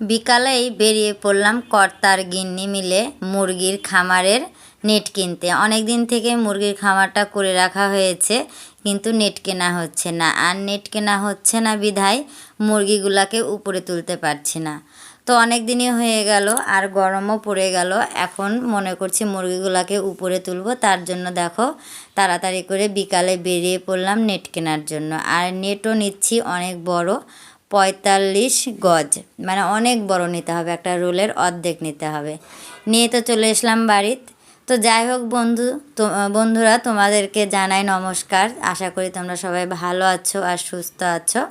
বিকালেই বেরিয়ে পড়লাম কর্তার গিন্নি মিলে মুরগির খামারের নেট কিনতে। অনেক দিন থেকে মুরগির খামারটা করে রাখা হয়েছে, কিন্তু নেট কেনা হচ্ছে না। আর নেট কেনা হচ্ছে না বিধায় মুরগিগুলাকে উপরে তুলতে পারছি না। তো অনেক দিনই হয়ে গেল, আর গরমও পড়ে গেল। এখন মনে করছি মুরগিগুলাকে উপরে তুলবো। তার জন্য দেখো, তাড়াতাড়ি করে বিকালে বেরিয়ে পড়লাম নেট কেনার জন্য। আর নেটও নিচ্ছি অনেক বড়। পঁয়তাল্লিশ গজ। মানে অনেক বড় নিতে হবে, একটা রোলের অর্ধেক নিতে হবে। নিয়ে তো চলে এসলাম বাড়িতে। তো যাই হোক বন্ধু, তো, বন্ধুরা, তোমাদেরকে জানাই নমস্কার। আশা করি তোমরা সবাই ভালো আছো আর সুস্থ আছো।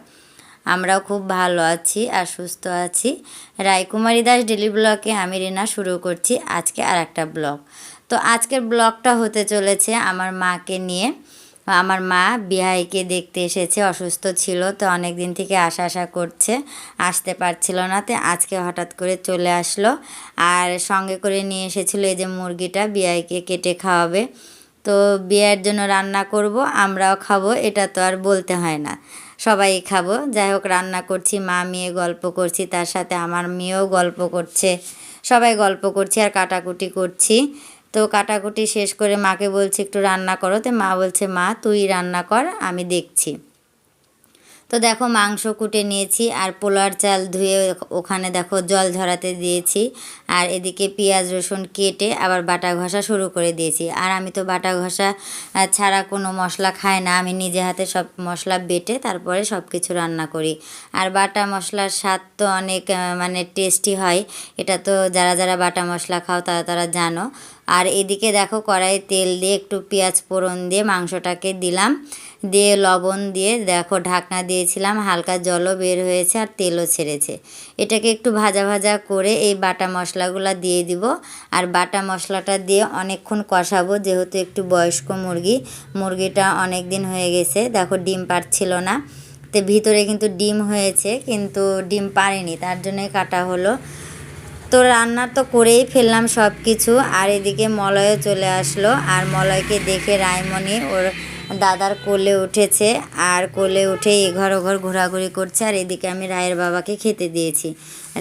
আমরাও খুব ভালো আছি আর সুস্থ আছি। রায়কুমারী দাস ডেলি ব্লগে আমি রিনা শুরু করছি আজকে আর একটা ব্লগ। তো আজকের ব্লগটা হতে চলেছে আমার মাকে নিয়ে। আমার মা বিহাইকে দেখতে এসেছে, অসুস্থ ছিল, তো অনেক দিন থেকে আশা আশা করছে, আসতে পারছিল না, তো আজকে হঠাৎ করে চলে আসলো। আর সঙ্গে করে নিয়ে এসেছিল এই যে মুরগিটা, বিহাইকে কেটে খাওয়াবে। তো বিয়ের জন্য রান্না করব, আমরাও খাব, এটা তো আর বলতে হয় না। সবাই খাব, যাই হোক রান্না করছি, মা মেয়ে গল্প করছি, তার সাথে আমার মেয়েও গল্প করছে। সবাই গল্প করছি আর কাটাকুটি করছি। তো কাটাকুটি শেষ করে মাকে বলছি, একটু রান্না করো। তো মা বলছে, মা, তুই রান্না কর, আমি দেখছি। তো দেখো মাংস কুটে নিয়েছি আর পোলার চাল ধুয়ে ওখানে দেখো জল ঝরাতে দিয়েছি আর এদিকে পেঁয়াজ, রসুন কেটে আবার বাটা ঘষা শুরু করে দিয়েছি। আর আমি তো বাটা ঘষা ছাড়া কোনো মশলা খাই না। আমি নিজে হাতে সব মশলা বেটে তারপরে সব কিছু রান্না করি। আর বাটা মশলার স্বাদ তো অনেক মানে টেস্টি হয়। এটা তো যারা যারা বাটা মশলা খাও তারা তারা জানো। আর এদিকে দেখো কড়াইয়ে তেল দিয়ে একটু পেঁয়াজ ফোড়ন দিয়ে মাংসটাকে দিলাম। দিয়ে লবণ দিয়ে দেখো ঢাকনা দিয়েছিলাম, হালকা জলও বের হয়েছে আর তেলও ছেড়েছে। এটাকে একটু ভাজা ভাজা করে এই বাটা মশলাগুলো দিয়ে দিব। আর বাটা মশলাটা দিয়ে অনেকক্ষণ কষাবো, যেহেতু একটু বয়স্ক মুরগি, মুরগিটা অনেক দিন হয়ে গেছে, দেখো ডিম পারছিল না। তো ভিতরে কিন্তু ডিম হয়েছে, কিন্তু ডিম পারেনি, তার জন্যই কাটা হলো। তো রান্না তো করেই ফেললাম সব কিছু আর এদিকে মলয়ও চলে আসলো। আর মলয়কে দেখে রায়মণি ওর দাদার কোলে উঠেছে। আর কোলে উঠে এঘর ওঘর ঘোরাঘুরি করছে। আর এদিকে আমি রায়ের বাবাকে খেতে দিয়েছি।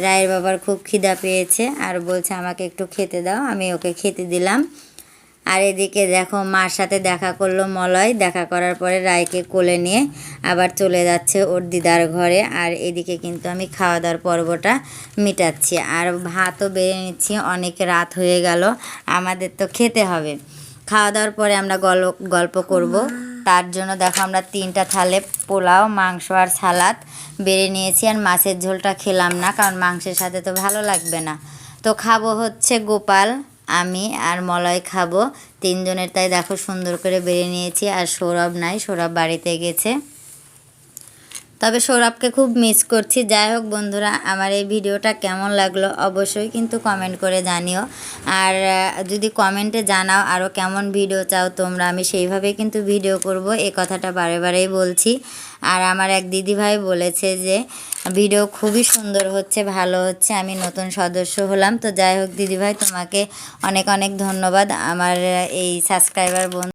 রায়ের বাবার খুব খিদা পেয়েছে। আর বলছে, আমাকে একটু খেতে দাও। আমি ওকে খেতে দিলাম। আর এদিকে দেখো, মার সাথে দেখা করল মলয়। দেখা করার পরে রায়কে কোলে নিয়ে আবার চলে যাচ্ছে ওর দিদার ঘরে। আর এদিকে কিন্তু আমি খাওয়া দাওয়ার পর্বটা মিটাচ্ছি। আর ভাতও বেড়ে নিচ্ছি, অনেক রাত হয়ে গেল, আমাদের তো খেতে হবে। খাওয়া দাওয়ার পরে আমরা গল্প গল্প করব। তার জন্য দেখো, আমরা তিনটা থালে পোলাও, মাংস আর সালাদ বেড়ে নিয়েছি। আর মাছের ঝোলটা খেলাম না, কারণ মাংসের সাথে তো ভালো লাগবে না। তো খাব হচ্ছে গোপাল। আমি আর মলয় খাব। তিনজনের তাই দেখো সুন্দর করে বেড়ে নিয়েছি, আর সৌরভ নাই, সৌরভ বাড়িতে গেছে। তবে সৌরভকে খুব মিস করছি। যাই হোক বন্ধুরা, আমার এই ভিডিওটা কেমন লাগল অবশ্যই কিন্তু কমেন্ট করে জানিও। আর যদি কমেন্টে জানাও আরও কেমন ভিডিও চাও তোমরা, আমি সেইভাবে কিন্তু ভিডিও করব। এই কথাটা বারে বারেই বলছি। আর আমার এক দিদিভাই বলেছে যে, ভিডিও খুবই সুন্দর হচ্ছে, ভালো হচ্ছে, আমি নতুন সদস্য হলাম। তো যাই হোক দিদিভাই, তোমাকে অনেক অনেক ধন্যবাদ। আমার এই সাবস্ক্রাইবার বন্ধু